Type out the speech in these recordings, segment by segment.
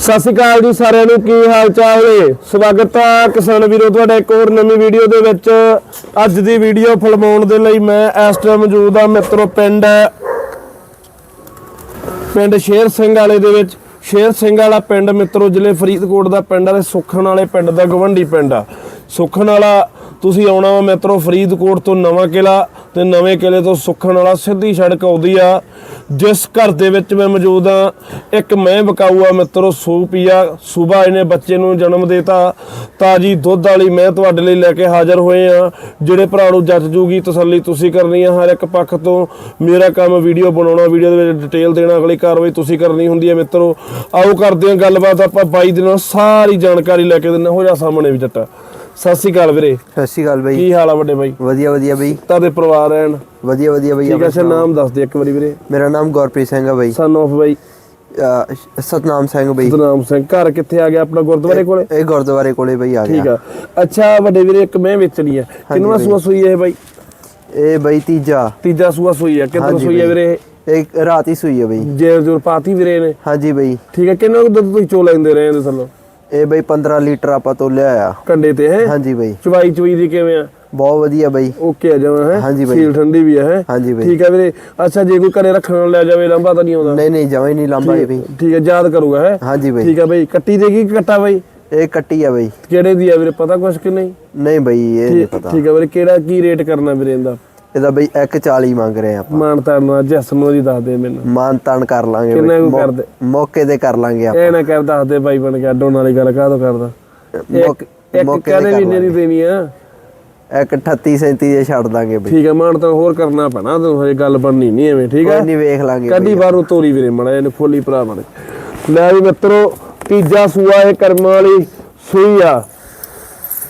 ਸਤਿ ਸ਼੍ਰੀ ਅਕਾਲ ਜੀ ਸਾਰਿਆਂ ਨੂੰ, ਕੀ ਹਾਲ ਚਾਲ ਹੈ ਸਵਾਗਤ ਹੈ ਕਿਸਾਨ ਵੀਰੋ ਤੁਹਾਡਾ ਇੱਕ ਹੋਰ ਨਵੀਂ ਵੀਡੀਓ ਦੇ ਵਿੱਚ। ਅੱਜ ਦੀ ਵੀਡੀਓ ਫਿਲਮਾਉਣ ਦੇ ਲਈ ਮੈਂ ਇਸ ਟਾਈਮ ਮੌਜੂਦ ਹਾਂ ਮਿੱਤਰੋ ਪਿੰਡ ਪਿੰਡ ਸ਼ੇਰ ਸਿੰਘ ਵਾਲੇ ਦੇ ਵਿੱਚ। ਸ਼ੇਰ ਸਿੰਘ ਵਾਲਾ ਪਿੰਡ ਮਿੱਤਰੋ, ਜ਼ਿਲ੍ਹੇ ਫਰੀਦਕੋਟ ਦਾ ਪਿੰਡ ਆ ਤੇ ਸੁਖਣ ਵਾਲੇ ਪਿੰਡ ਦਾ ਗਵੰਡੀ ਪਿੰਡ ਆ। ਸੁਖਣ ਵਾਲਾ, ਤੁਸੀਂ ਆਉਣਾ ਵਾ ਮਿੱਤਰੋ ਫਰੀਦਕੋਟ ਤੋਂ ਨਵਾਂ ਕਿਲਾ ਤੇ ਨਵੇਂ ਕਿਲੇ ਤੋਂ ਸੁਖਣ ਵਾਲਾ ਸਿੱਧੀ ਸੜਕ ਆਉਂਦੀ ਆ। ਜਿਸ ਘਰ ਦੇ ਵਿੱਚ ਮੈਂ ਮੌਜੂਦ ਆ, ਇੱਕ ਮੈਂ ਬਕਾਊ ਆ ਮਿੱਤਰੋ ਸੂਪੀਆ, ਸੂਬਾ ਇਹਨੇ ਬੱਚੇ ਨੂੰ ਜਨਮ ਦੇਤਾ। ਤਾਜੀ ਦੁੱਧ ਵਾਲੀ ਮੈਂ ਤੁਹਾਡੇ ਲਈ ਲੈ ਕੇ ਹਾਜ਼ਰ ਹੋਏ ਆ। ਜਿਹੜੇ ਭਰਾ ਨੂੰ ਜੱਜ ਜੂਗੀ ਤਸੱਲੀ ਤੁਸੀਂ ਕਰਨੀ ਆ, ਹਰ ਇੱਕ ਪੱਖ ਤੋਂ। ਮੇਰਾ ਕੰਮ ਵੀਡੀਓ ਬਣਾਉਣਾ, ਵੀਡੀਓ ਦੇ ਵਿੱਚ ਡਿਟੇਲ ਦੇਣਾ, ਅਗਲੀ ਕਾਰਵਾਈ ਤੁਸੀਂ ਕਰਨੀ ਹੁੰਦੀ ਹੈ ਮਿੱਤਰੋ। ਆਓ ਕਰਦੇ ਹਾਂ ਗੱਲਬਾਤ, ਆਪਾਂ ਬਾਈ ਦੇ ਨਾਲ ਸਾਰੀ ਜਾਣਕਾਰੀ ਲੈ ਕੇ ਦਿੰਦੇ ਹੋ ਜਾ ਸਾਹਮਣੇ ਵੀ ਜੱਟਾ। ਸਤਿ ਸ਼੍ਰੀ ਅਕਾਲ ਵੀਰੇ। ਸਤਿ ਸ਼੍ਰੀ ਅਕਾਲ ਬਾਈ। ਕੀ ਹਾਲ ਆ ਵੱਡੇ ਬਾਈ? ਵਧੀਆ ਵਧੀਆ ਬਾਈ। ਤੁਹਾਡੇ ਪਰਿਵਾਰ ਰਹਿਣ। ਵਧੀਆ ਵਧੀਆ ਬਾਈ ਠੀਕ ਹੈ ਨਾਮ ਦੱਸ ਦੇ ਇੱਕ ਵਾਰੀ ਵੀਰੇ। ਮੇਰਾ ਨਾਮ ਗੁਰਪ੍ਰੀਤ ਸਿੰਘ ਹੈ ਬਾਈ। ਸਨ ਆਫ ਬਾਈ। ਸਤਨਾਮ ਸਿੰਘ ਬਾਈ। ਸਤਨਾਮ ਸਿੰਘ। ਘਰ ਕਿੱਥੇ ਆ ਗਿਆ ਆਪਣਾ ਗੁਰਦੁਆਰੇ ਕੋਲੇ? ਇਹ ਗੁਰਦੁਆਰੇ ਕੋਲੇ ਬਾਈ ਆ ਠੀਕ ਗਿਆ। ਆ। ਅੱਛਾ ਵੱਡੇ ਵੀਰੇ ਇੱਕ ਮੈਂ ਵੇਚਣੀ ਆ। ਬਾਈ। ਸੂਆ ਸੂਈ ਹੈ ਬਾਈ? ਇਹ ਬਾਈ ਤੀਜਾ। ਤੀਜਾ ਸੂਆ ਸੂਈ ਹੈ ਕਿੰਨਾ ਸੂਈ ਹੈ। ਵੀਰੇ ਇਹ? ਰਾਤ ਹੀ ਸੂਈ ਹੈ ਬਾਈ। ਜੇਰ ਜੁਰ ਪਾਤੀ ਵੀਰੇ ਨੇ ਹਾਂਜੀ ਬਾਈ। ਠੀਕ ਹੈ ਕਿੰਨਾ ਦੁੱਧ ਤੁਸੀਂ ਚੋ ਲੈਂਦੇ ਰਹੇ ਇਹਦੇ ਥੱਲੋਂ ਇਹ ਬਾਈ 15 ਲੀਟਰ ਆਪਾਂ ਤੋਲਿਆ ਆ ਕੰਡੇ ਤੇ ਹੈ? ਹਾਂਜੀ ਬਾਈ। ਚਵਾਈ ਚਵਾਈ ਦੀ ਕਿਵੇਂ ਆ? ਬਹੁਤ ਵਧੀਆ ਬਾਈ। ਓਕੇ ਆ ਜਾਵਾਂ ਹੈ? ਹਾਂਜੀ ਬਾਈ। ਸੀਲ ਠੰਡੀ ਵੀ ਹੈ? ਹਾਂਜੀ ਬਾਈ। ਠੀਕ ਹੈ ਵੀਰੇ। ਅੱਛਾ ਜੇ ਕੋਈ ਘਰੇ ਰੱਖਣ ਲੈ ਜਾਵੇ ਲੰਬਾ ਤਾਂ ਨਹੀਂ ਆਉਂਦਾ? ਨਹੀਂ ਨਹੀਂ ਹੀ ਨਹੀਂ ਲੰਬਾ ਇਹ ਬਾਈ ਠੀਕ ਹੈ ਯਾਦ ਕਰੂਗਾ ਹੈ? ਹਾਂਜੀ ਬਾਈ। ਠੀਕ ਹੈ ਬਾਈ। ਕੱਟੀ ਦੇਗੀ ਕਿ ਕੱਟਾ ਬਾਈ? ਇਹ ਕੱਟੀ ਆ ਬਾਈ। ਕਿਹੜੇ ਦੀ ਆ ਵੀਰੇ? ਪਤਾ ਕੁਛ ਕਿ ਨਹੀਂ? ਨਹੀਂ ਬਾਈ ਇਹ ਨਹੀਂ ਪਤਾ। ਠੀਕ ਹੈ ਵੀਰੇ। ਕਿਹੜਾ ਕੀ ਰੇਟ ਕਰਨਾ ਵੀਰੇ ਇਹਦਾ? ਇਹਦਾ ਬਾਈ 140 ਮੰਗ ਰਹੇ ਆਪਾਂ। ਮਾਨ ਤਾਰਨਾ ਜੈਸ ਨੂੰ ਦੀ ਦੱਸ ਦੇ ਮੈਨੂੰ। ਮਾਨ ਤਾਨ ਕਰ ਲਾਂਗੇ ਕਿੰਨਾ ਕੁ ਕਰਦੇ? ਮੌਕੇ ਤੇ ਕਰ ਲਾਂਗੇ ਆਪਾਂ। ਇਹ ਨਾ ਕਰ ਦੱਸ ਦੇ ਬਾਈ ਬਣ ਕੇ ਅੱਡੋਂ ਵਾਲੀ ਗੱਲ ਕਾਹਦੋਂ ਕਰਦਾ? ਇੱਕ ਤੇ ਵੀ ਕਰ ਨਹੀਂ ਦੇਣੀ ਆ? ਇੱਕ 38 37 ਦੇ ਛੱਡ ਦਾਂਗੇ ਬਾਈ। ਠੀਕ ਹੈ ਮਾਨ ਤਾਂ ਹੋਰ ਕਰਨਾ ਪੈਣਾ ਤੈਨੂੰ ਹਜੇ ਗੱਲ ਬਣਨੀ ਨਹੀਂ ਐਵੇਂ ਠੀਕ ਕੋਈ ਹੈ ਨਹੀਂ ਵੇਖ ਲਾਂਗੇ ਕੱਢੀ। ਬਾਹਰੋਂ ਤੋਰੀ ਵੀਰੇ ਮੜਾ ਇਹਨੂੰ ਫੁੱਲੀ ਭਰਾ ਬਣੇ। ਲੈ ਵੀ ਮਿੱਤਰੋ ਤੀਜਾ ਸੂਆ ਇਹ ਕਰਮ ਵਾਲੀ ਸੂਈ ਆ।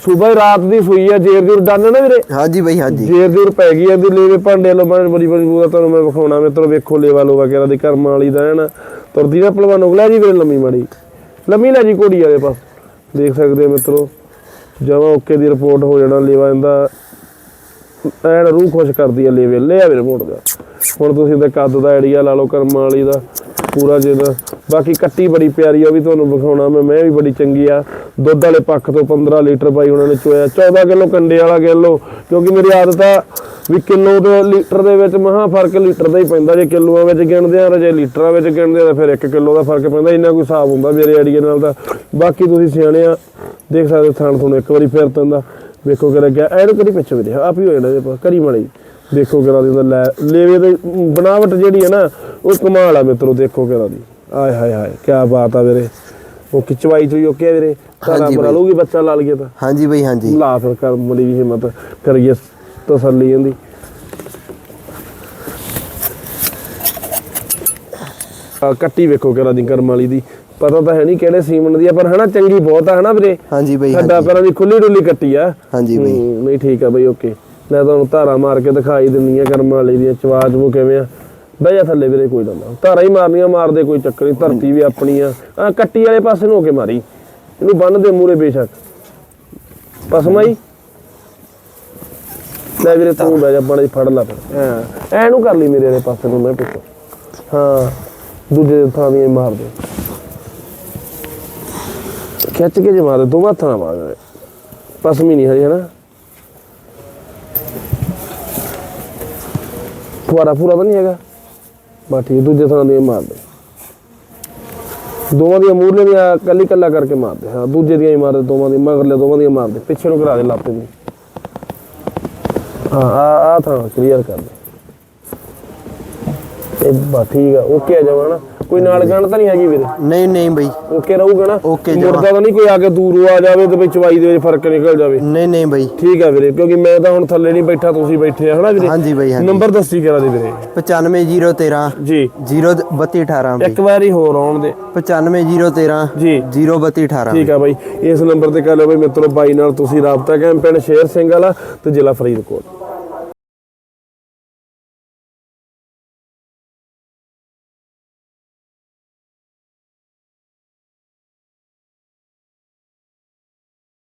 ਸੂਬਾ ਰਾਤ ਦੀ ਸੂਈ ਆ ਜੇਰ ਜੂਰ ਡਾਨੇ ਨਾ ਵੀਰੇ? ਹਾਂਜੀ ਬਾਈ ਹਾਂਜੀ। ਜੇਰ ਜੂਰ ਪੈ ਗਈ ਆ ਲੇਵੇ ਭਾਂਡੇ ਲੋ ਬੜੀ ਬੜੀ ਬੜੀ ਬੂਆ ਤੁਹਾਨੂੰ ਮੈਂ ਵਿਖਾਉਣਾ ਮਿੱਤਰੋ ਵੇਖੋ ਲੇਵਾ ਲੋਵਾ ਕਿਹੜਾ ਦੀ ਕਰਮ ਵਾਲੀ ਦਾ ਹੈ ਨਾ। ਤੁਰਦੀ ਨਾ ਪਹਿਲਵਾਨ ਉਗਲਾ ਜੀ ਵੀਰੇ ਲੰਮੀ ਮਾੜੀ। ਲੰਮੀ ਲੈ ਜੀ ਘੋੜੀ ਵਾਲੇ ਪਾਸ ਦੇਖ ਸਕਦੇ ਹੋ ਮਿੱਤਰੋ ਜਮਾ ਓਕੇ ਦੀ ਰਿਪੋਰਟ ਹੋ ਜਾਣਾ ਲੇਵਾ ਇਹਦਾ ਐਨ ਰੂਹ ਖੁਸ਼ ਕਰਦੀ ਆ ਲੇਵੇ ਲਿਆ ਵੀਰੇ ਮੋੜ ਦਾ। ਹੁਣ ਤੁਸੀਂ ਇਹਦਾ ਕੱਦ ਦਾ ਆਈਡੀਆ ਲਾ ਲਓ ਕਰਮ ਵਾਲੀ ਦਾ। ਪੂਰਾ ਜਿਹਦਾ ਬਾਕੀ ਕੱਟੀ ਬੜੀ ਪਿਆਰੀ ਆ, ਉਹ ਵੀ ਤੁਹਾਨੂੰ ਵਿਖਾਉਣਾ ਮੈਂ ਮੈਂ ਵੀ ਬੜੀ ਚੰਗੀ ਆ। ਦੁੱਧ ਵਾਲੇ ਪੱਖ ਤੋਂ 15 ਲੀਟਰ ਪਾਈ ਉਹਨਾਂ ਨੇ ਚੋਇਆ। 14 ਕਿਲੋ ਕੰਡੇ ਵਾਲਾ ਕਿਲੋ ਕਿਉਂਕਿ ਮੇਰੀ ਆਦਤ ਆ ਵੀ ਕਿਲੋ ਦੇ ਲੀਟਰ ਦੇ ਵਿੱਚ ਮਹਾ ਫ਼ਰਕ ਲੀਟਰ ਦਾ ਹੀ ਪੈਂਦਾ। ਜੇ ਕਿਲੋਆਂ ਵਿੱਚ ਗਿਣਦੇ ਆ, ਜੇ ਲੀਟਰਾਂ ਵਿੱਚ ਗਿਣਦੇ ਆ, ਤਾਂ ਫਿਰ 1 ਕਿਲੋ ਦਾ ਫ਼ਰਕ ਪੈਂਦਾ। ਇੰਨਾ ਕੋਈ ਹਿਸਾਬ ਹੁੰਦਾ ਮੇਰੇ ਆਈਡੀਆ ਨਾਲ ਤਾਂ। ਬਾਕੀ ਤੁਸੀਂ ਸਿਆਣੇ ਆ, ਦੇਖ ਸਕਦੇ ਹੋ ਥਾਣ ਤੁਹਾਨੂੰ ਇੱਕ ਵਾਰੀ ਫੇਰ ਤੰਦਾ ਵੇਖੋ ਕਿਹੜਾ ਗਿਆ। ਐਨੂੰ ਕਰੀ ਪਿੱਛੇ ਵੀ ਵੀਰੇ ਆਪ ਹੀ ਹੋ ਜਾਣਾ ਜੇ ਪਾ ਕਰੀ ਮੜੀ। ਦੇਖੋ ਕਿਹੜਾ ਦੀ ਲੈ ਲੇਵੇ ਦੀ ਬਣਾਵਟ ਜਿਹੜੀ ਹੈ ਨਾ ਉਹ ਕਮਾਲ ਆ ਮਿੱਤਰੋ ਦੇਖੋ ਕਿਹੜਾ ਦੀ। ਆਏ ਹਾਏ ਹਾਏ ਕੀ ਬਾਤ ਆ ਵੀਰੇ। ਉਹ ਖਿਚਵਾਈ ਚੋਈ ਓਕੇ ਵੀਰੇ ਤਾਰਾ ਬਣਾ। ਲੂਗੀ ਬੱਚਾ ਲਾ ਲਈਏ ਤਾਂ। ਹਾਂਜੀ ਬਾਈ ਹਾਂਜੀ। ਲਾ ਫਿਰ ਕਰ ਮੜੀ ਦੀ ਹਿੰਮਤ ਕਰੀਏ ਤਸੱਲੀ ਇਹਦੀ। ਆ ਕੱਟੀ ਵੇਖੋ ਕਿਹੜਾ ਦੀ ਕਰਮ ਵਾਲੀ ਦੀ। ਪਤਾ ਤਾਂ ਹੈ ਨਹੀਂ ਕਿਹੜੇ ਸੀਮਨ ਦੀ ਆ ਪਰ ਹਨਾ ਚੰਗੀ ਬਹੁਤ ਆ ਹਨਾ ਵੀਰੇ? ਹਾਂਜੀ ਬਾਈ ਸਾਡਾ ਹਾਂਜੀ। ਪੈਰਾਂ ਦੀ ਖੁੱਲੀ ਡੁੱਲੀ ਕੱਟੀ ਆ। ਹਾਂਜੀ ਬਾਈ। ਨਹੀਂ ਠੀਕ ਆ ਬਈ ਓਕੇ। ਲੈ ਤੁਹਾਨੂੰ ਧਾਰਾ ਮਾਰ ਕੇ ਦਿਖਾਈ ਦਿੰਨੀ ਆ ਕਰਮ ਵਾਲੀ ਦੀਆਂ ਚਵਾਜ ਉਹ ਕਿਵੇਂ ਆ? ਬਹਿ ਜਾ ਥੱਲੇ ਵੀਰੇ ਕੋਈ ਨਾ। ਧਾਰਾ ਹੀ ਮਾਰਨੀਆਂ ਮਾਰਦੇ ਕੋਈ ਚੱਕਰ ਨਹੀਂ ਧਰਤੀ ਵੀ ਆਪਣੀ ਆ। ਆ ਕੱਟੀ ਵਾਲੇ ਪਾਸੇ ਨੂੰ ਹੋ ਕੇ ਮਾਰੀ। ਇਹਨੂੰ ਬੰਨ ਦੇ ਮੂਰੇ ਬੇਸ਼ੱਕ। ਪਸਮਾਈ ਲੈ ਵੀਰੇ ਤੂੰ ਬਹਿ ਜਾ ਬੜੇ ਫੜ ਲਾ ਫਿਰ। ਐ ਐ ਨੂੰ ਕਰ ਲਈ ਮੇਰੇ ਵਾਲੇ ਪਾਸੇ ਨੂੰ ਮੈਂ ਪੁੱਛੋ। ਹਾਂ ਦੂਜੇ ਥਾਂ ਵੀ ਮਾਰ ਦੇ। ਖਿੱਚ ਕੇ ਜੇ ਮਾਰ ਦੇ ਦੋ ਹੱਥਾਂ ਨਾਲ ਮਾਰ ਦੇ। ਪਸਮੀ ਨਹੀਂ ਹਰੀ ਹੈ ਨਾ ਫੁਆਰਾ ਪੂਰਾ ਤਾਂ ਨਹੀਂ ਹੈਗਾ। ਬਾ ਠੀਕ, ਦੂਜੇ ਥਾਂ ਦੇ ਮਾਰ ਦੋਵਾਂ ਦੀਆਂ ਮੂਰਲੇ ਦੀਆਂ ਕੱਲੀ ਕੱਲਾ ਕਰਕੇ ਮਾਰਦੇ। ਹਾਂ, ਦੂਜੇ ਦੀਆਂ ਹੀ ਮਾਰ ਦੋਵਾਂ ਦੀ ਮਗਰਲੇ ਦੋਵਾਂ ਦੀਆਂ ਮਾਰਦੇ। ਪਿੱਛੇ ਨੂੰ ਕਰਾ ਦੇ ਲਾਤੇ ਦੀ ਹਾਂ, ਆ ਆ ਥਾਂ ਕਲੀਅਰ ਕਰ ਦੇ। ਇਹ ਬਾ ਠੀਕ ਆ ਓਕੇ ਆ ਜਾਵਾ ਨਾ ਕੋਈ ਨਾਲ ਗਣ ਤਾਂ ਨਹੀਂ ਹੈਗੀ ਵੀਰੇ? ਨਹੀਂ ਨਹੀਂ ਬਾਈ। ਓਕੇ ਰਹੂਗਾ ਨਾ? Okay ਜਮਾਂ। ਮੁਰਦਾ ਤਾਂ ਨਹੀਂ ਕੋਈ ਆ ਕੇ ਦੂਰੋਂ ਆ ਜਾਵੇ ਤੇ ਵਿੱਚ ਚਵਾਈ ਦੇ ਵਿੱਚ ਫ਼ਰਕ ਨਿਕਲ ਜਾਵੇ। ਨਹੀਂ ਨਹੀਂ ਬਾਈ। ਠੀਕ ਆ ਵੀਰੇ ਕਿਉਂਕਿ ਮੈਂ ਤਾਂ ਹੁਣ ਥੱਲੇ ਨਹੀਂ ਬੈਠਾ ਤੁਸੀਂ ਬੈਠੇ ਆ ਹਨਾ ਵੀਰੇ? ਹਾਂਜੀ ਬਾਈ ਹਾਂਜੀ। ਨੰਬਰ ਦੱਸੀ ਕਰਾ ਦੇ ਵੀਰੇ। 95013 ਜੀ। 03218 ਬਾਈ। ਇੱਕ ਵਾਰੀ ਹੋਰ ਆਉਣ ਦੇ। 95013 ਜੀ। 03218 ਠੀਕ ਆ ਬਾਈ। ਇਸ ਨੰਬਰ ਤੇ ਕਰ ਲਿਓ ਬਾਈ ਮਿੱਤਰੋ ਬਾਈ ਨਾਲ ਤੁਸੀਂ ਰਾਬਤਾ ਪਿੰਡ ਸ਼ੇਰ ਸਿੰਘ ਵਾਲਾ ਤੇ ਜ਼ਿਲ੍ਹਾ ਫਰੀਦਕੋਟ।